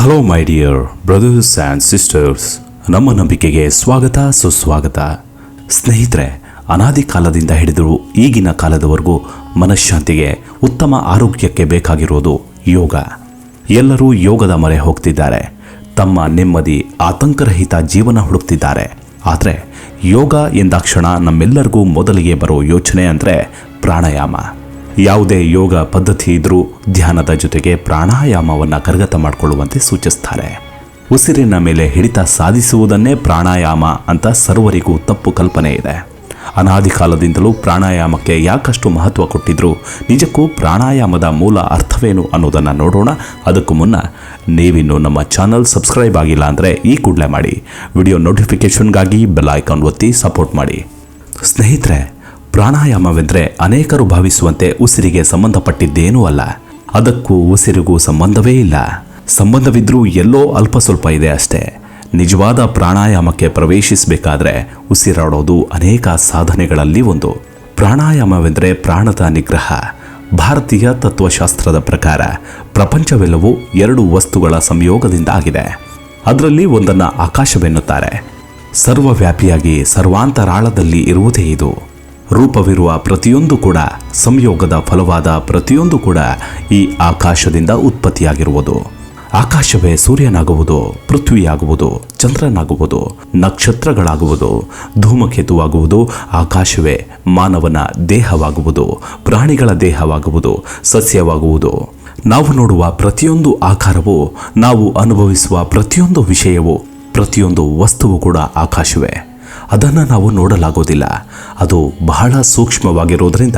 Hello my dear brothers and sisters ನಮ್ಮ ನಂಬಿಕೆಗೆ ಸ್ವಾಗತ, ಸುಸ್ವಾಗತ. ಸ್ನೇಹಿತರೆ, ಅನಾದಿ ಕಾಲದಿಂದ ಹಿಡಿದು ಈಗಿನ ಕಾಲದವರೆಗೂ ಮನಃಶಾಂತಿಗೆ ಉತ್ತಮ ಆರೋಗ್ಯಕ್ಕೆ ಬೇಕಾಗಿರುವುದು ಯೋಗ. ಎಲ್ಲರೂ ಯೋಗದ ಮೊರೆ ಹೋಗ್ತಿದ್ದಾರೆ. ತಮ್ಮ ನೆಮ್ಮದಿ, ಆತಂಕರಹಿತ ಜೀವನ ಹುಡುಕ್ತಿದ್ದಾರೆ. ಆದರೆ ಯೋಗ ಎಂದಾಕ್ಷಣ ನಮ್ಮೆಲ್ಲರಿಗೂ ಮೊದಲಿಗೆ ಬರೋ ಯೋಚನೆ ಅಂದರೆ ಪ್ರಾಣಾಯಾಮ. ಯಾವುದೇ ಯೋಗ ಪದ್ಧತಿ ಇದ್ದರೂ ಧ್ಯಾನದ ಜೊತೆಗೆ ಪ್ರಾಣಾಯಾಮವನ್ನು ಕರಗತ ಮಾಡಿಕೊಳ್ಳುವಂತೆ ಸೂಚಿಸ್ತಾರೆ. ಉಸಿರಿನ ಮೇಲೆ ಹಿಡಿತ ಸಾಧಿಸುವುದನ್ನೇ ಪ್ರಾಣಾಯಾಮ ಅಂತ ಸರ್ವರಿಗೂ ತಪ್ಪು ಕಲ್ಪನೆ ಇದೆ. ಅನಾದಿ ಕಾಲದಿಂದಲೂ ಪ್ರಾಣಾಯಾಮಕ್ಕೆ ಯಾಕಷ್ಟು ಮಹತ್ವ ಕೊಟ್ಟಿದ್ರು ನಿಜಕ್ಕೂ ಪ್ರಾಣಾಯಾಮದ ಮೂಲ ಅರ್ಥವೇನು ಅನ್ನೋದನ್ನು ನೋಡೋಣ. ಅದಕ್ಕೂ ಮುನ್ನ ನೀವಿನ್ನು ನಮ್ಮ ಚಾನಲ್ ಸಬ್ಸ್ಕ್ರೈಬ್ ಆಗಿಲ್ಲ ಅಂದರೆ ಈ ಕೂಡಲೇ ಮಾಡಿ. ವಿಡಿಯೋ ನೋಟಿಫಿಕೇಷನ್ಗಾಗಿ ಬೆಲ್ ಐಕಾನ್ ಒತ್ತಿ ಸಪೋರ್ಟ್ ಮಾಡಿ. ಸ್ನೇಹಿತರೆ ಪ್ರಾಣಾಯಾಮವೆಂದರೆ ಅನೇಕರು ಭಾವಿಸುವಂತೆ ಉಸಿರಿಗೆ ಸಂಬಂಧಪಟ್ಟಿದ್ದೇನೂ ಅಲ್ಲ. ಅದಕ್ಕೂ ಉಸಿರಿಗೂ ಸಂಬಂಧವೇ ಇಲ್ಲ. ಸಂಬಂಧವಿದ್ರೂ ಎಲ್ಲೋ ಅಲ್ಪ ಸ್ವಲ್ಪ ಇದೆ ಅಷ್ಟೇ. ನಿಜವಾದ ಪ್ರಾಣಾಯಾಮಕ್ಕೆ ಪ್ರವೇಶಿಸಬೇಕಾದ್ರೆ ಉಸಿರಾಡೋದು ಅನೇಕ ಸಾಧನೆಗಳಲ್ಲಿ ಒಂದು. ಪ್ರಾಣಾಯಾಮವೆಂದರೆ ಪ್ರಾಣದ ನಿಗ್ರಹ. ಭಾರತೀಯ ತತ್ವಶಾಸ್ತ್ರದ ಪ್ರಕಾರ ಪ್ರಪಂಚವೆಲ್ಲವೂ ಎರಡು ವಸ್ತುಗಳ ಸಂಯೋಗದಿಂದ ಆಗಿದೆ ಅದರಲ್ಲಿ ಒಂದನ್ನು ಆಕಾಶವೆನ್ನುತ್ತಾರೆ. ಸರ್ವವ್ಯಾಪಿಯಾಗಿ ಸರ್ವಾಂತರಾಳದಲ್ಲಿ ಇರುವುದೇ ಇದು. ರೂಪವಿರುವ ಪ್ರತಿಯೊಂದು ಕೂಡ ಸಂಯೋಗದ ಫಲವಾದ ಪ್ರತಿಯೊಂದು ಕೂಡ ಈ ಆಕಾಶದಿಂದ ಉತ್ಪತ್ತಿಯಾಗಿರುವುದು. ಆಕಾಶವೇ ಸೂರ್ಯನಾಗುವುದು, ಪೃಥ್ವಿಯಾಗುವುದು, ಚಂದ್ರನಾಗುವುದು, ನಕ್ಷತ್ರಗಳಾಗುವುದು, ಧೂಮಕೇತುವಾಗುವುದು, ಆಕಾಶವೇ ಮಾನವನ ದೇಹವಾಗುವುದು, ಪ್ರಾಣಿಗಳ ದೇಹವಾಗುವುದು, ಸಸ್ಯವಾಗುವುದು. ನಾವು ನೋಡುವ ಪ್ರತಿಯೊಂದು ಆಕಾರವು, ನಾವು ಅನುಭವಿಸುವ ಪ್ರತಿಯೊಂದು ವಿಷಯವು, ಪ್ರತಿಯೊಂದು ವಸ್ತುವು ಕೂಡ ಆಕಾಶವೇ. ಅದನ್ನು ನಾವು ನೋಡಲಾಗೋದಿಲ್ಲ. ಅದು ಬಹಳ ಸೂಕ್ಷ್ಮವಾಗಿರುವುದರಿಂದ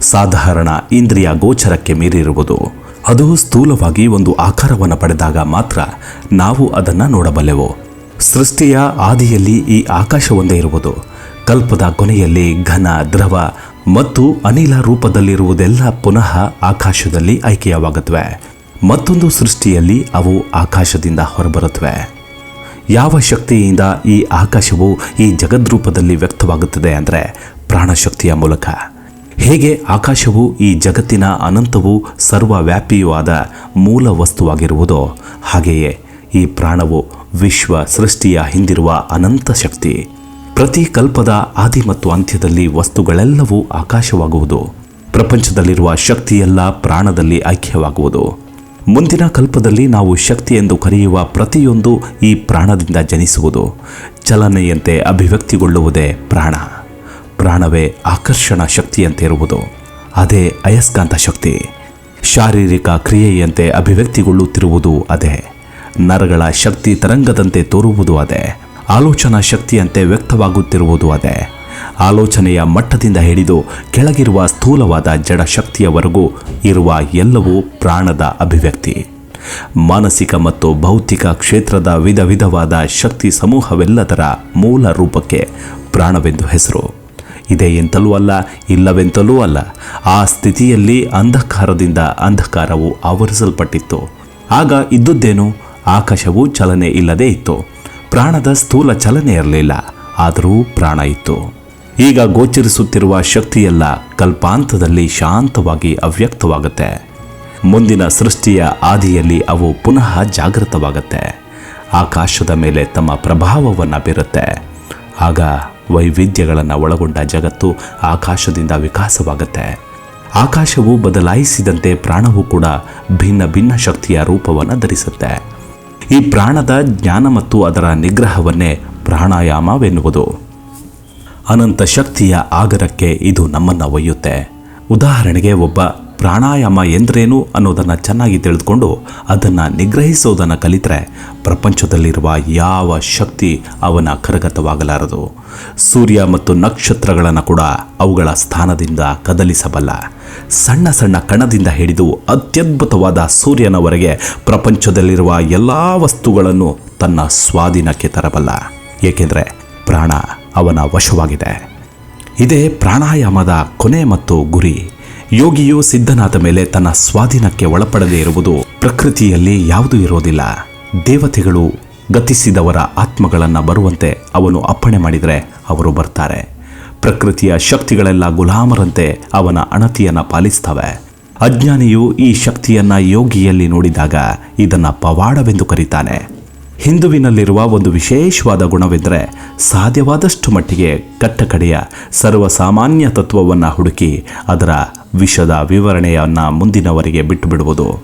ಸಾಧಾರಣ ಇಂದ್ರಿಯ ಗೋಚರಕ್ಕೆ ಮೀರಿರುವುದು. ಅದು ಸ್ಥೂಲವಾಗಿ ಒಂದು ಆಕಾರವನ್ನು ಪಡೆದಾಗ ಮಾತ್ರ ನಾವು ಅದನ್ನು ನೋಡಬಲ್ಲೆವು. ಸೃಷ್ಟಿಯ ಆದಿಯಲ್ಲಿ ಈ ಆಕಾಶ ಒಂದೇ ಇರುವುದು. ಕಲ್ಪದ ಕೊನೆಯಲ್ಲಿ ಘನ, ದ್ರವ ಮತ್ತು ಅನಿಲ ರೂಪದಲ್ಲಿರುವುದೆಲ್ಲ ಪುನಃ ಆಕಾಶದಲ್ಲಿ ಆಯ್ಕೆಯಾಗುತ್ತವೆ ಮತ್ತೊಂದು ಸೃಷ್ಟಿಯಲ್ಲಿ ಅವು ಆಕಾಶದಿಂದ ಹೊರಬರುತ್ತವೆ. ಯಾವ ಶಕ್ತಿಯಿಂದ ಈ ಆಕಾಶವು ಈ ಜಗದ್ರೂಪದಲ್ಲಿ ವ್ಯಕ್ತವಾಗುತ್ತದೆ ಅಂದರೆ ಪ್ರಾಣಶಕ್ತಿಯ ಮೂಲಕ. ಹೇಗೆ ಆಕಾಶವು ಈ ಜಗತ್ತಿನ ಅನಂತವು ಸರ್ವವ್ಯಾಪಿಯೂ ಆದ ಮೂಲ ವಸ್ತುವಾಗಿರುವುದೋ ಹಾಗೆಯೇ ಈ ಪ್ರಾಣವು ವಿಶ್ವ ಸೃಷ್ಟಿಯ ಹಿಂದಿರುವ ಅನಂತ ಶಕ್ತಿ. ಪ್ರತಿ ಕಲ್ಪದ ಆದಿ ಮತ್ತು ಅಂತ್ಯದಲ್ಲಿ ವಸ್ತುಗಳೆಲ್ಲವೂ ಆಕಾಶವಾಗುವುದು. ಪ್ರಪಂಚದಲ್ಲಿರುವ ಶಕ್ತಿಯೆಲ್ಲ ಪ್ರಾಣದಲ್ಲಿ ಐಕ್ಯವಾಗುವುದು. ಮುಂದಿನ ಕಲ್ಪದಲ್ಲಿ ನಾವು ಶಕ್ತಿ ಎಂದು ಕರೆಯುವ ಪ್ರತಿಯೊಂದು ಈ ಪ್ರಾಣದಿಂದ ಜನಿಸುವುದು, ಚಲನೆಯಂತೆ ಅಭಿವ್ಯಕ್ತಿಗೊಳ್ಳುವುದೇ ಪ್ರಾಣ. ಪ್ರಾಣವೇ ಆಕರ್ಷಣ ಶಕ್ತಿಯಂತೆ ಇರುವುದು ಅದೇ ಅಯಸ್ಕಾಂತ ಶಕ್ತಿ. ಶಾರೀರಿಕ ಕ್ರಿಯೆಯಂತೆ ಅಭಿವ್ಯಕ್ತಿಗೊಳ್ಳುತ್ತಿರುವುದು ಅದೇ, ನರಗಳ ಶಕ್ತಿ ತರಂಗದಂತೆ ತೋರುವುದು ಅದೇ, ಆಲೋಚನಾ ಶಕ್ತಿಯಂತೆ ವ್ಯಕ್ತವಾಗುತ್ತಿರುವುದು ಅದೇ. ಆಲೋಚನೆಯ ಮಟ್ಟದಿಂದ ಹಿಡಿದು ಕೆಳಗಿರುವ ಸ್ಥೂಲವಾದ ಜಡ ಶಕ್ತಿಯವರೆಗೂ ಇರುವ ಎಲ್ಲವೂ ಪ್ರಾಣದ ಅಭಿವ್ಯಕ್ತಿ. ಮಾನಸಿಕ ಮತ್ತು ಭೌತಿಕ ಕ್ಷೇತ್ರದ ವಿಧ ವಿಧವಾದ ಶಕ್ತಿ ಸಮೂಹವೆಲ್ಲದರ ಮೂಲ ರೂಪಕ್ಕೆ ಪ್ರಾಣವೆಂದು ಹೆಸರು. ಇದೆ ಎಂತಲೂ ಅಲ್ಲ, ಇಲ್ಲವೆಂತಲೂ ಅಲ್ಲ. ಆ ಸ್ಥಿತಿಯಲ್ಲಿ ಅಂಧಕಾರದಿಂದ ಅಂಧಕಾರವು ಆವರಿಸಲ್ಪಟ್ಟಿತ್ತು. ಆಗ ಇದ್ದುದ್ದೇನು? ಆಕಾಶವು ಚಲನೆ ಇಲ್ಲದೇ ಇತ್ತು. ಪ್ರಾಣದ ಸ್ಥೂಲ ಚಲನೆ ಇರಲಿಲ್ಲ ಆದರೂ ಪ್ರಾಣ ಇತ್ತು. ಈಗ ಗೋಚರಿಸುತ್ತಿರುವ ಶಕ್ತಿಯೆಲ್ಲ ಕಲ್ಪಾಂತದಲ್ಲಿ ಶಾಂತವಾಗಿ ಅವ್ಯಕ್ತವಾಗುತ್ತೆ. ಮುಂದಿನ ಸೃಷ್ಟಿಯ ಆದಿಯಲ್ಲಿ ಅವು ಪುನಃ ಜಾಗೃತವಾಗುತ್ತೆ. ಆಕಾಶದ ಮೇಲೆ ತಮ್ಮ ಪ್ರಭಾವವನ್ನು ಬೀರುತ್ತೆ. ಆಗ ವೈವಿಧ್ಯಗಳನ್ನು ಒಳಗೊಂಡ ಜಗತ್ತು ಆಕಾಶದಿಂದ ವಿಕಾಸವಾಗುತ್ತೆ. ಆಕಾಶವು ಬದಲಾಯಿಸಿದಂತೆ ಪ್ರಾಣವು ಕೂಡ ಭಿನ್ನ ಭಿನ್ನ ಶಕ್ತಿಯ ರೂಪವನ್ನು ಧರಿಸುತ್ತೆ. ಈ ಪ್ರಾಣದ ಜ್ಞಾನ ಮತ್ತು ಅದರ ನಿಗ್ರಹವನ್ನೇ ಪ್ರಾಣಾಯಾಮವೆನ್ನುವುದು. ಅನಂತ ಶಕ್ತಿಯ ಆಗರಕ್ಕೆ ಇದು ನಮ್ಮನ್ನು ಒಯ್ಯುತ್ತೆ. ಉದಾಹರಣೆಗೆ ಒಬ್ಬ ಪ್ರಾಣಾಯಾಮ ಎಂದ್ರೇನು ಅನ್ನೋದನ್ನು ಚೆನ್ನಾಗಿ ತಿಳಿದುಕೊಂಡು ಅದನ್ನು ನಿಗ್ರಹಿಸೋದನ್ನು ಕಲಿತರೆ ಪ್ರಪಂಚದಲ್ಲಿರುವ ಯಾವ ಶಕ್ತಿ ಅವನ ಕರಗತವಾಗಲಾರದು. ಸೂರ್ಯ ಮತ್ತು ನಕ್ಷತ್ರಗಳನ್ನು ಕೂಡ ಅವುಗಳ ಸ್ಥಾನದಿಂದ ಕದಲಿಸಬಲ್ಲ. ಸಣ್ಣ ಸಣ್ಣ ಕಣದಿಂದ ಹಿಡಿದು ಅತ್ಯದ್ಭುತವಾದ ಸೂರ್ಯನವರೆಗೆ ಪ್ರಪಂಚದಲ್ಲಿರುವ ಎಲ್ಲ ವಸ್ತುಗಳನ್ನು ತನ್ನ ಸ್ವಾಧೀನಕ್ಕೆ ತರಬಲ್ಲ. ಏಕೆಂದರೆ ಪ್ರಾಣ ಅವನ ವಶವಾಗಿದೆ. ಇದೇ ಪ್ರಾಣಾಯಾಮದ ಕೊನೆ ಮತ್ತು ಗುರಿ. ಯೋಗಿಯು ಸಿದ್ಧನಾದ ಮೇಲೆ ತನ್ನ ಸ್ವಾಧೀನಕ್ಕೆ ಒಳಪಡದೇ ಇರುವುದು ಪ್ರಕೃತಿಯಲ್ಲಿ ಯಾವುದೂ ಇರೋದಿಲ್ಲ ದೇವತೆಗಳು ಗತಿಸಿದವರ ಆತ್ಮಗಳನ್ನು ಬರುವಂತೆ ಅವನು ಅಪ್ಪಣೆ ಮಾಡಿದರೆ ಅವರು ಬರ್ತಾರೆ. ಪ್ರಕೃತಿಯ ಶಕ್ತಿಗಳೆಲ್ಲ ಗುಲಾಮರಂತೆ ಅವನ ಅಣತಿಯನ್ನು ಪಾಲಿಸ್ತವೆ. ಅಜ್ಞಾನಿಯು ಈ ಶಕ್ತಿಯನ್ನ ಯೋಗಿಯಲ್ಲಿ ನೋಡಿದಾಗ ಇದನ್ನು ಪವಾಡವೆಂದು ಕರೀತಾನೆ. ಹಿಂದುವಿನಲ್ಲಿರುವ ಒಂದು ವಿಶೇಷವಾದ ಗುಣವೆಂದರೆ ಸಾಧ್ಯವಾದಷ್ಟು ಮಟ್ಟಿಗೆ ಕಟ್ಟಕಡೆಯ ಸರ್ವಸಾಮಾನ್ಯ ತತ್ವವನ್ನು ಹುಡುಕಿ ಅದರ ವಿಷದ ವಿವರಣೆಯನ್ನು ಮುಂದಿನವರಿಗೆ ಬಿಟ್ಟುಬಿಡುವುದು.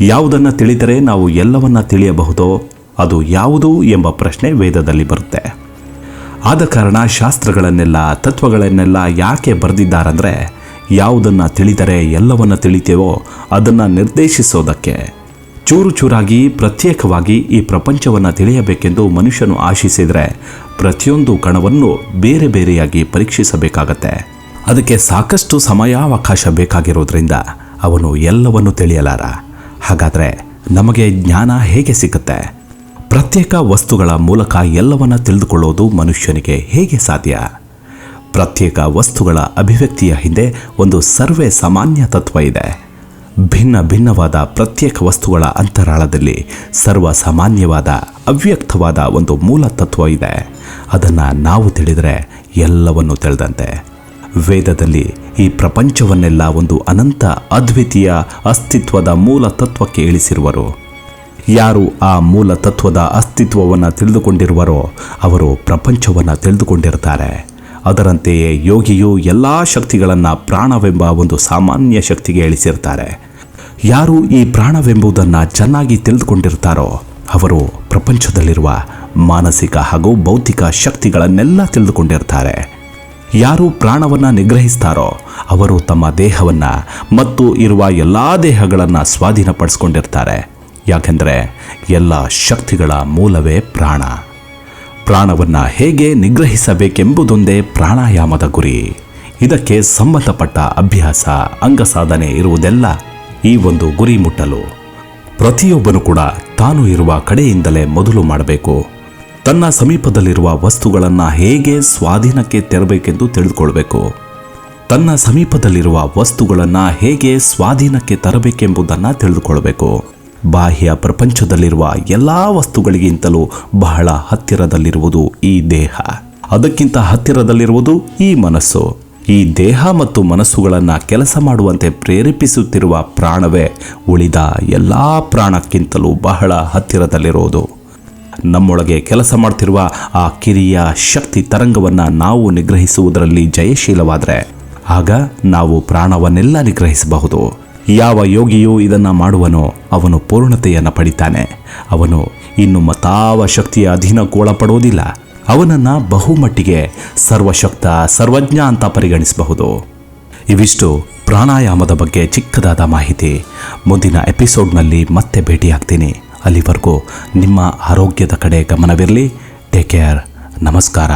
ಯಾವುದನ್ನು ತಿಳಿದರೆ ನಾವು ಎಲ್ಲವನ್ನ ತಿಳಿಯಬಹುದೋ ಅದು ಯಾವುದು ಎಂಬ ಪ್ರಶ್ನೆ ವೇದದಲ್ಲಿ ಬರುತ್ತೆ. ಆದ ಕಾರಣ ಶಾಸ್ತ್ರಗಳನ್ನೆಲ್ಲ ತತ್ವಗಳನ್ನೆಲ್ಲ ಯಾಕೆ ಬರೆದಿದ್ದಾರಂದರೆ, ಯಾವುದನ್ನು ತಿಳಿದರೆ ಎಲ್ಲವನ್ನು ತಿಳಿತೇವೋ ಅದನ್ನು ನಿರ್ದೇಶಿಸೋದಕ್ಕೆ ಚೂರು ಚೂರಾಗಿ ಪ್ರತ್ಯೇಕವಾಗಿ ಈ ಪ್ರಪಂಚವನ್ನು ತಿಳಿಯಬೇಕೆಂದು ಮನುಷ್ಯನು ಆಶಿಸಿದರೆ ಪ್ರತಿಯೊಂದು ಕಣವನ್ನು ಬೇರೆ ಬೇರೆಯಾಗಿ ಪರೀಕ್ಷಿಸಬೇಕಾಗತ್ತೆ. ಅದಕ್ಕೆ ಸಾಕಷ್ಟು ಸಮಯಾವಕಾಶ ಬೇಕಾಗಿರೋದ್ರಿಂದ ಅವನು ಎಲ್ಲವನ್ನು ತಿಳಿಯಲಾರ. ಹಾಗಾದರೆ ನಮಗೆ ಜ್ಞಾನ ಹೇಗೆ ಸಿಗುತ್ತೆ? ಪ್ರತ್ಯೇಕ ವಸ್ತುಗಳ ಮೂಲಕ ಎಲ್ಲವನ್ನ ತಿಳಿದುಕೊಳ್ಳೋದು ಮನುಷ್ಯನಿಗೆ ಹೇಗೆ ಸಾಧ್ಯ? ಪ್ರತ್ಯೇಕ ವಸ್ತುಗಳ ಅಭಿವ್ಯಕ್ತಿಯ ಹಿಂದೆ ಒಂದು ಸರ್ವೇ ಸಾಮಾನ್ಯ ತತ್ವ ಇದೆ. ಭಿನ್ನ ಭಿನ್ನವಾದ ಪ್ರತ್ಯೇಕ ವಸ್ತುಗಳ ಅಂತರಾಳದಲ್ಲಿ ಸರ್ವ ಸಾಮಾನ್ಯವಾದ ಅವ್ಯಕ್ತವಾದ ಒಂದು ಮೂಲ ತತ್ವ ಇದೆ. ಅದನ್ನು ನಾವು ತಿಳಿದರೆ ಎಲ್ಲವನ್ನು ತಿಳಿದಂತೆ. ವೇದದಲ್ಲಿ ಈ ಪ್ರಪಂಚವನ್ನೆಲ್ಲ ಒಂದು ಅನಂತ, ಅದ್ವಿತೀಯ ಅಸ್ತಿತ್ವದ ಮೂಲ ತತ್ವಕ್ಕೆ ಇಳಿಸಿರುವರು. ಯಾರು ಆ ಮೂಲ ತತ್ವದ ಅಸ್ತಿತ್ವವನ್ನು ತಿಳಿದುಕೊಂಡಿರುವರೋ, ಅವರು ಪ್ರಪಂಚವನ್ನು ತಿಳಿದುಕೊಂಡಿರ್ತಾರೆ ಅದರಂತೆಯೇ ಯೋಗಿಯು ಎಲ್ಲ ಶಕ್ತಿಗಳನ್ನು ಪ್ರಾಣವೆಂಬ ಒಂದು ಸಾಮಾನ್ಯ ಶಕ್ತಿಗೆ ಇಳಿಸಿರ್ತಾರೆ. ಯಾರು ಈ ಪ್ರಾಣವೆಂಬುದನ್ನು ಚೆನ್ನಾಗಿ ತಿಳಿದುಕೊಂಡಿರ್ತಾರೋ, ಅವರು ಪ್ರಪಂಚದಲ್ಲಿರುವ ಮಾನಸಿಕ ಹಾಗೂ ಭೌತಿಕ ಶಕ್ತಿಗಳನ್ನೆಲ್ಲ ತಿಳಿದುಕೊಂಡಿರ್ತಾರೆ. ಯಾರು ಪ್ರಾಣವನ್ನು ನಿಗ್ರಹಿಸ್ತಾರೋ, ಅವರು ತಮ್ಮ ದೇಹವನ್ನು ಮತ್ತು ಇರುವ ಎಲ್ಲ ದೇಹಗಳನ್ನು ಸ್ವಾಧೀನಪಡಿಸ್ಕೊಂಡಿರ್ತಾರೆ. ಯಾಕೆಂದರೆ, ಎಲ್ಲ ಶಕ್ತಿಗಳ ಮೂಲವೇ ಪ್ರಾಣ. ಪ್ರಾಣವನ್ನು ಹೇಗೆ ನಿಗ್ರಹಿಸಬೇಕೆಂಬುದೊಂದೇ ಪ್ರಾಣಾಯಾಮದ ಗುರಿ. ಇದಕ್ಕೆ ಸಂಬಂಧಪಟ್ಟ ಅಭ್ಯಾಸ, ಅಂಗಸಾಧನೆ ಇರುವುದೆಲ್ಲ ಈ ಒಂದು ಗುರಿ ಮುಟ್ಟಲು. ಪ್ರತಿಯೊಬ್ಬನು ಕೂಡ ತಾನು ಇರುವ ಕಡೆಯಿಂದಲೇ ಮೊದಲು ಮಾಡಬೇಕು. ತನ್ನ ಸಮೀಪದಲ್ಲಿರುವ ವಸ್ತುಗಳನ್ನು ಹೇಗೆ ಸ್ವಾಧೀನಕ್ಕೆ ತೆರಬೇಕೆಂದು ತಿಳಿದುಕೊಳ್ಬೇಕು. ತನ್ನ ಸಮೀಪದಲ್ಲಿರುವ ವಸ್ತುಗಳನ್ನು ಹೇಗೆ ಸ್ವಾಧೀನಕ್ಕೆ ತರಬೇಕೆಂಬುದನ್ನು ತಿಳಿದುಕೊಳ್ಬೇಕು. ಬಾಹ್ಯ ಪ್ರಪಂಚದಲ್ಲಿರುವ ಎಲ್ಲ ವಸ್ತುಗಳಿಗಿಂತಲೂ ಬಹಳ ಹತ್ತಿರದಲ್ಲಿರುವುದು ಈ ದೇಹ. ಅದಕ್ಕಿಂತ ಹತ್ತಿರದಲ್ಲಿರುವುದು ಈ ಮನಸ್ಸು. ಈ ದೇಹ ಮತ್ತು ಮನಸ್ಸುಗಳನ್ನು ಕೆಲಸ ಮಾಡುವಂತೆ ಪ್ರೇರೇಪಿಸುತ್ತಿರುವ ಪ್ರಾಣವೇ ಉಳಿದ ಎಲ್ಲ ಪ್ರಾಣಕ್ಕಿಂತಲೂ ಬಹಳ ಹತ್ತಿರದಲ್ಲಿರುವುದು. ನಮ್ಮೊಳಗೆ ಕೆಲಸ ಮಾಡ್ತಿರುವ ಆ ಕಿರಿಯ ಶಕ್ತಿ ತರಂಗವನ್ನು ನಾವು ನಿಗ್ರಹಿಸುವುದರಲ್ಲಿ ಜಯಶೀಲವಾದರೆ, ಆಗ ನಾವು ಪ್ರಾಣವನ್ನೆಲ್ಲ ನಿಗ್ರಹಿಸಬಹುದು. ಯಾವ ಯೋಗಿಯು ಇದನ್ನು ಮಾಡುವನೋ ಅವನು ಪೂರ್ಣತೆಯನ್ನು ಪಡಿತಾನೆ. ಅವನು ಇನ್ನು ಮತಾವ ಶಕ್ತಿಯ ಅಧೀನಕ್ಕೊಳಪಡುವುದಿಲ್ಲ ಅವನನ್ನು ಬಹುಮಟ್ಟಿಗೆ ಸರ್ವಶಕ್ತ, ಸರ್ವಜ್ಞ ಅಂತ ಪರಿಗಣಿಸಬಹುದು. ಇವಿಷ್ಟು ಪ್ರಾಣಾಯಾಮದ ಬಗ್ಗೆ ಚಿಕ್ಕದಾದ ಮಾಹಿತಿ. ಮುಂದಿನ ಎಪಿಸೋಡ್ನಲ್ಲಿ ಮತ್ತೆ ಭೇಟಿಯಾಗ್ತೀನಿ. ಅಲ್ಲಿವರೆಗೂ ನಿಮ್ಮ ಆರೋಗ್ಯದ ಕಡೆ ಗಮನವಿರಲಿ. Take care. ನಮಸ್ಕಾರ.